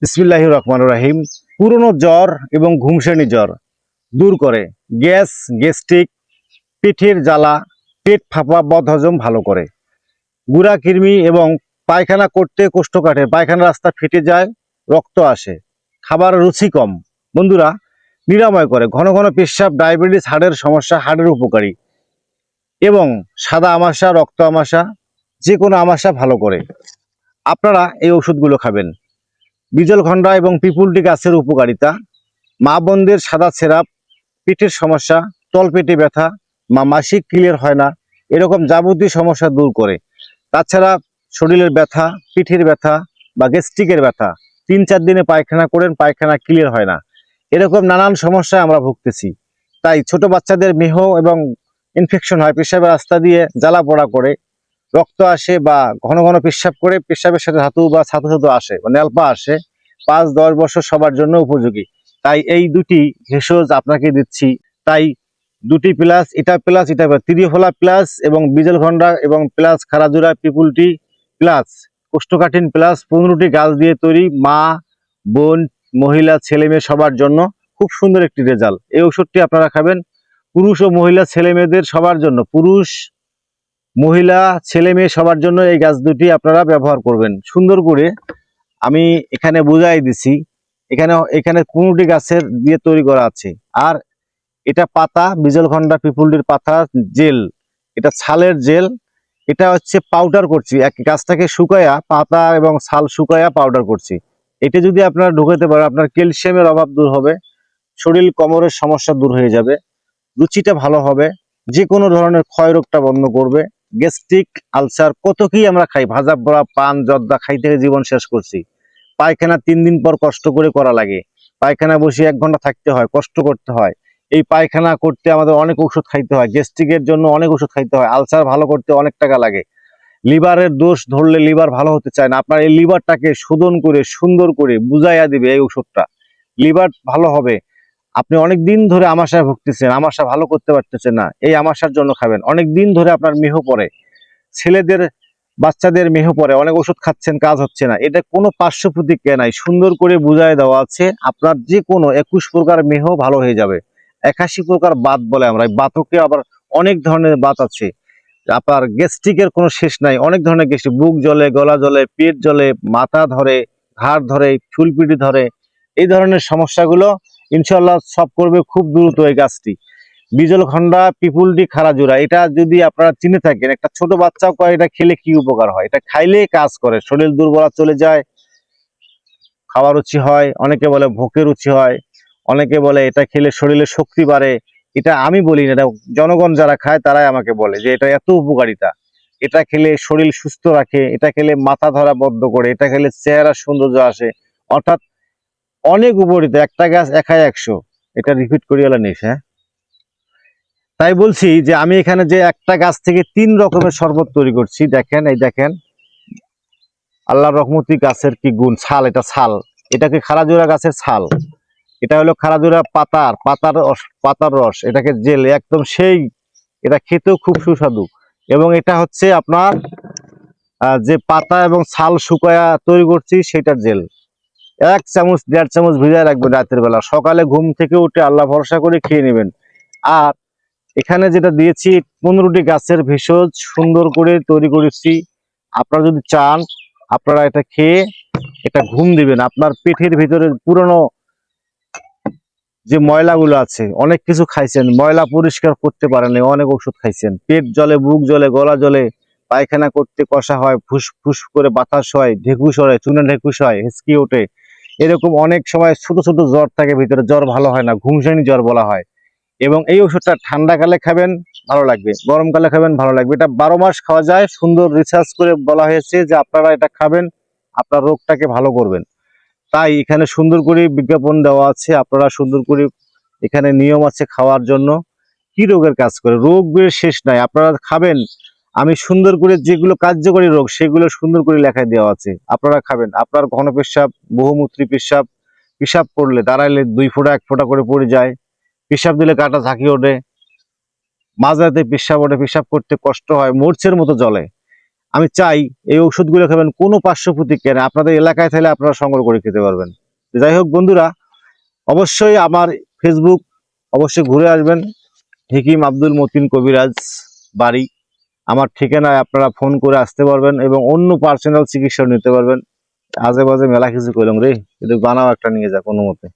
বিসমিল্লাহ রহমান রাহিম। পুরনো জ্বর এবং ঘুমসানি জ্বর দূর করে। গ্যাস, গ্যাস্ট্রিক পেটের জ্বালা, পেট ফাঁপা, বদহজম ভালো করে। গুড়া, কৃমি এবং পায়খানা করতে কোষ্ঠ কাটে। পায়খানা রাস্তা ফেটে যায়, রক্ত আসে। খাবার রুচি কম। বন্ধুরা, নিরাময় করে। ঘন ঘন পেশাব, ডায়াবেটিস, হাড়ের সমস্যা, হাড়ের উপকারী। এবং সাদা আমাশা, রক্ত আমাশা যে কোনো আমাশা ভালো করে। আপনারা এই ওষুধগুলো খাবেন। বিজল খন্ডা এবং পিপুলটি গাছের উপকারিতা। মা বোনদের সাদা সেরাপ, পিঠের সমস্যা তলপেটে ব্যথা, মা মাসিক ক্লিয়ার হয় না, এরকম যাবতীয় সমস্যা দূর করে। তাছাড়া শরীরের ব্যথা, পিঠের ব্যথা বা গ্যাস্ট্রিকের ব্যথা, তিন চার দিনে পায়খানা করেন, পায়খানা ক্লিয়ার হয় না। এরকম নানান সমস্যায় আমরা ভুগতেছি। তাই ছোট বাচ্চাদের মেহ এবং ইনফেকশন হয়, পেশাবের রাস্তা দিয়ে জ্বালা পোড়া করে রক্ত আসে বা ঘন ঘন পেশাব করে, পেশাবের সাথে ধাতু বা ছাতু ছাতু আসে বা নেলপা আসে, পাঁচ, দশ বছর সবার জন্য উপযোগী। তাই এই দুটি ভেষজ আপনাকে দিচ্ছি। তাই দুটি প্লাস, এটা প্লাস, এটা ত্রিফলা প্লাস এবং বিজল ঘন্ডা এবং প্লাস খারাজুরা পিপুলটি প্লাস, কোষ্ঠকাঠিন প্লাস, পনেরোটি গাছ দিয়ে তৈরি, মা, বোন, মহিলা, ছেলে মেয়ে সবার জন্য। খুব সুন্দর একটি রেজাল্ট। এই ওষুধটি আপনারা খাবেন। পুরুষ ও মহিলা ছেলে মেয়েদের সবার জন্য। পুরুষ মহিলা, ছেলে, মেয়ে সবার জন্য এই গাছ দুটি আপনারা ব্যবহার করবেন। সুন্দর করে আমি এখানে বুঝাই দিছি, এখানে এখানে পনেরোটি গাছের দিয়ে তৈরি করা আছে। আর এটা পাতা বিজল খন্ডা পিপুলটির পাতা জেল, এটা ছালের জেল, এটা হচ্ছে পাউডার করছি। এক গাছটাকে শুকায়া পাতা এবং ছাল শুকায়া পাউডার করছি। এটা যদি আপনারা ঢুকাতে পারেন, আপনার ক্যালসিয়ামের অভাব দূর হবে, শরীর কোমরের সমস্যা দূর হয়ে যাবে, রুচিটা ভালো হবে যে কোনো ধরনের ক্ষয় রোগটা বন্ধ করবে। গ্যাস্ট্রিক আলসার কত কি আমরা খাই? ভাজা বড়া পান, জর্দা খাইতে জীবন শেষ করছি। পায়খানা তিন দিন পর কষ্ট করে করা লাগে। পায়খানা বসে এক ঘণ্টা থাকতে হয়, কষ্ট করতে হয়। এই পায়খানা করতে আমাদের অনেক ওষুধ খাইতে হয়, গ্যাস্ট্রিকের জন্য অনেক ওষুধ খাইতে হয়। আলসার ভালো করতে অনেক টাকা লাগে। লিভারের দোষ ধরলে লিভার ভালো হতে চায় না। আপনার এই লিভারটাকে শোধন করে, সুন্দর করে বুঝাইয়া দিবে এই ওষুধটা লিভার ভালো হবে। আপনি অনেক দিন ধরে আমাশায় ভুগতেছেন আমাশা ভালো করতে পারতেছেন না, এই আমাশার জন্য খাবেন। অনেক দিন ধরে আপনার মেহ পড়ে, ছেলেদের, বাচ্চাদের মেহ পড়ে, অনেক ওষুধ খাচ্ছেন, কাজ হচ্ছে না। এটা কোনো পার্শ্ব প্রতিক্রিয়া নাই, সুন্দর করে বুঝায় দেওয়া আছে, আপনার যে কোনো একুশ প্রকার মেহ ভালো হয়ে যাবে। একাশি প্রকার বাত বলে আমরা, এই বাতকে আবার অনেক ধরনের বাত আছে। আপনার গ্যাস্ট্রিকের কোনো শেষ নাই, অনেক ধরনের গ্যাস্ট্রিক, বুক জলে গলা জলে পেট জলে মাথা ধরে, ঘাড় ধরে চুলপিটি ধরে, এই ধরনের সমস্যাগুলো ইনশাল্লাহ সব করবে খুব দ্রুত এই গাছটি। বিজল খন্ডা পিপুলটি খারাজুরা এটা যদি আপনারা চিনে থাকেন, একটা ছোট বাচ্চাও কয় এটা খেলে কি উপকার হয়? এটা খাইলে কাজ করে, শরীর দুর্বলতা চলে যায়, খাওয়ার রুচি হয়, অনেকে বলে ভোকের রুচি হয়, অনেকে বলে এটা খেলে শরীরে শক্তি বাড়ে, এটা আমি বলি না, এটা জনগণ যারা খায় তারাই আমাকে বলে যে এটা এত উপকারিতা। এটা খেলে শরীর সুস্থ রাখে, এটা খেলে মাথা ধরা বদ্ধ করে, এটা খেলে চেহারা সৌন্দর্য আসে, অর্থাৎ অনেক উপকারিতা একটা গাছ একাই একশো। এটা রিপিট করিয়ালা নিস হ্যাঁ? তাই বলছি যে আমি এখানে যে একটা গাছ থেকে তিন রকমের শরবত তৈরি করছি, দেখেন, এই দেখেন। আল্লাহ রহমতি গাছের কি গুণ, ছাল, এটা ছাল। এটাকে খারাজোড়া গাছের ছাল। এটা হলো খারাজোড়া পাতার পাতার রস- পাতার রস। এটাকে জেল একদম সেই, এটা খেতেও খুব সুস্বাদু। এবং এটা হচ্ছে আপনার যে পাতা এবং ছাল শুকায়া তৈরি করছি, সেটার জেল। এক চামচ, দেড় চামচ ভিজায় রাখবেন রাতের বেলা। সকালে ঘুম থেকে উঠে আল্লাহ ভরসা করে খেয়ে নেবেন। আর এখানে যেটা দিয়েছি, পনেরোটি গাছের ভেষজ সুন্দর করে তৈরি করেছি। আপনারা যদি চান, আপনারা এটা খেয়ে এটা ঘুম দিবেন। আপনার পেটের ভিতরে পুরনো যে ময়লাগুলো আছে, অনেক কিছু খাইছেন, ময়লা পরিষ্কার করতে পারেন অনেক ওষুধ খাইছেন। পেট জলে বুক জলে গলা জলে পায়খানা করতে কষা হয়, ফুস ফুস করে বাতাস হয়, ঢেকুস হয়, চুনে ঢেকুস হয়, হেঁচকি ওঠে। এরকম অনেক সময় ছোট ছোট জ্বর থাকে ভিতরে। জ্বর ভালো হয় না, ঘুমসানি জ্বর বলা হয়। এবং এই ওষুধটা ঠান্ডাকালে খাবেন, ভালো লাগবে। গরমকালে খাবেন, ভালো লাগবে। এটা বারো মাস খাওয়া যায়, সুন্দর রিসার্চ করে বলা হয়েছে যে আপনারা এটা খাবেন, আপনার রোগটাকে ভালো করবেন। তাই এখানে সুন্দর করে বিজ্ঞাপন দেওয়া আছে, আপনারা সুন্দর করে এখানে নিয়ম আছে খাওয়ার জন্য। কি রোগের কাজ করে? রোগের শেষ নাই, আপনারা খাবেন আমি সুন্দর করে যেগুলো কার্যকরী রোগ, সেগুলো সুন্দর করে লেখায় দেওয়া আছে। আপনারা খাবেন। আপনার ঘন পেশাব, বহুমূত্রী পেশাব পেশাব করলে দাঁড়াইলে দুই ফোঁটা, এক ফোঁটা করে পড়ে যায়। পেশাব দিলে কাটা ঝাঁকি ওঠে। মাঝরাতে পেশাব ওঠে। পেশাব করতে কষ্ট হয়। মরচের মতো জলে আমি চাই এই ওষুধগুলো খাবেন। কোনো পার্শ্ব প্রতিক্রিয়া। আপনাদের এলাকায় থাকলে আপনারা সংগ্রহ করে খেতে পারবেন। যাই হোক বন্ধুরা, অবশ্যই আমার ফেসবুক অবশ্যই ঘুরে আসবেন। হিকিম আব্দুল মতিন কবিরাজ বাড়ি। আমার ঠিকানায় আপনারা ফোন করে আসতে পারবেন এবং অন্য পার্সোনাল চিকিৎসা নিতে পারবেন। আজে বাজে মেলা কিছু করলাম রে, কিন্তু বানাও একটা নিয়ে যা কোনো মতে